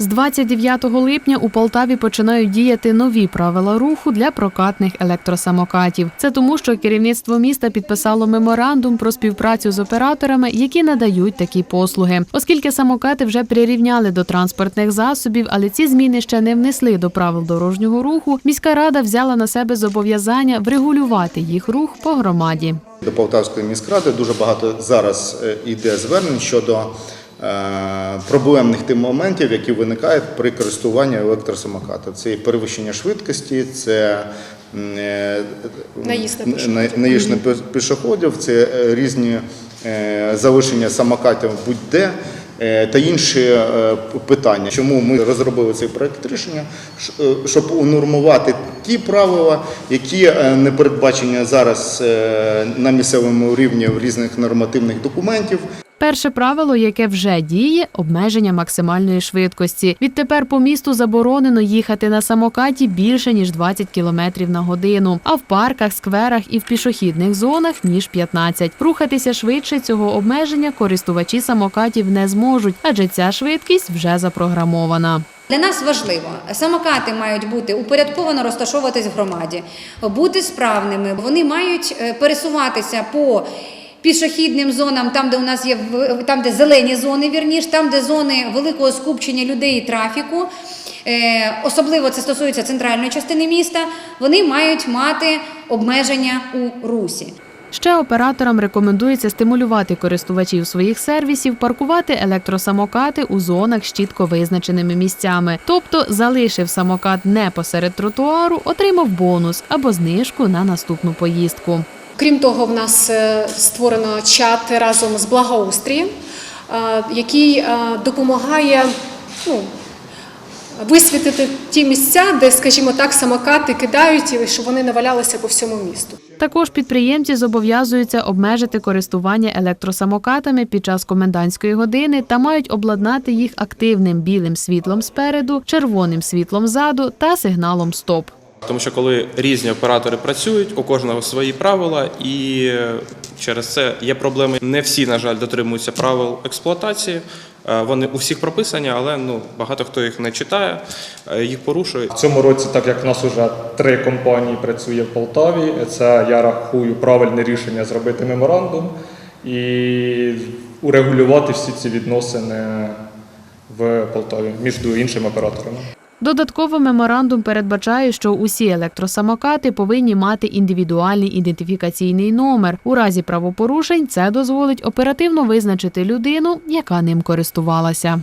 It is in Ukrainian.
З 29 липня у Полтаві починають діяти нові правила руху для прокатних електросамокатів. Це тому, що керівництво міста підписало меморандум про співпрацю з операторами, які надають такі послуги. Оскільки самокати вже прирівняли до транспортних засобів, але ці зміни ще не внесли до правил дорожнього руху. Міська рада взяла на себе зобов'язання врегулювати їх рух по громаді. До Полтавської міськради дуже багато зараз е, йде звернень щодо проблемних тим моментів, які виникають при користуванні електросамоката. Це і перевищення швидкості, це е, Наїзд на пішоходів. це е, різні е, залишення самокатів будь-де. е, Та інші е, питання, чому ми розробили цей проект рішення, е, щоб унормувати ті правила, які е, не передбачені зараз е, на місцевому рівні в різних нормативних документів. Перше правило, яке вже діє обмеження максимальної швидкості. Відтепер по місту заборонено їхати на самокаті більше ніж 20 км на годину, а в парках, скверах і в пішохідних зонах ніж 15. Рухатися швидше цього обмеження користувачі самокатів не зможуть, адже ця швидкість вже запрограмована. Для нас важливо, самокати мають бути упорядковано розташовуватись в громаді, бути справними. Вони мають е, пересуватися по пішохідним зонам, там, де у нас є там, де зелені зони, вірніш, там, де зони великого скупчення людей і трафіку. Е, Особливо це стосується центральної частини міста. Вони мають мати обмеження у русі. Ще операторам рекомендується стимулювати користувачів своїх сервісів паркувати електросамокати у зонах з чітко визначеними місцями. Тобто залишив самокат не посеред тротуару, отримав бонус або знижку на наступну поїздку. Крім того, в нас е, створено чат разом з благоустрієм, е, який е, допомагає ну, висвітити ті місця, де, скажімо так, самокати кидають, щоб вони не валялися по всьому місту. Також підприємці зобов'язуються обмежити користування електросамокатами під час комендантської години та мають обладнати їх активним білим світлом спереду, червоним світлом ззаду та сигналом стоп. Тому що коли різні оператори працюють, у кожного свої правила, і через це є проблеми. Не всі, на жаль, дотримуються правил експлуатації. Е, Вони у всіх прописані, але ну багато хто їх не читає, е, їх порушує. В цьому році, так як в нас вже три компанії працює в Полтаві, це я рахую правильне рішення зробити меморандум і урегулювати всі ці відносини в Полтаві між іншими операторами. Додатково меморандум передбачає, що усі електросамокати повинні мати індивідуальний ідентифікаційний номер. У разі правопорушень це дозволить оперативно визначити людину, яка ним користувалася.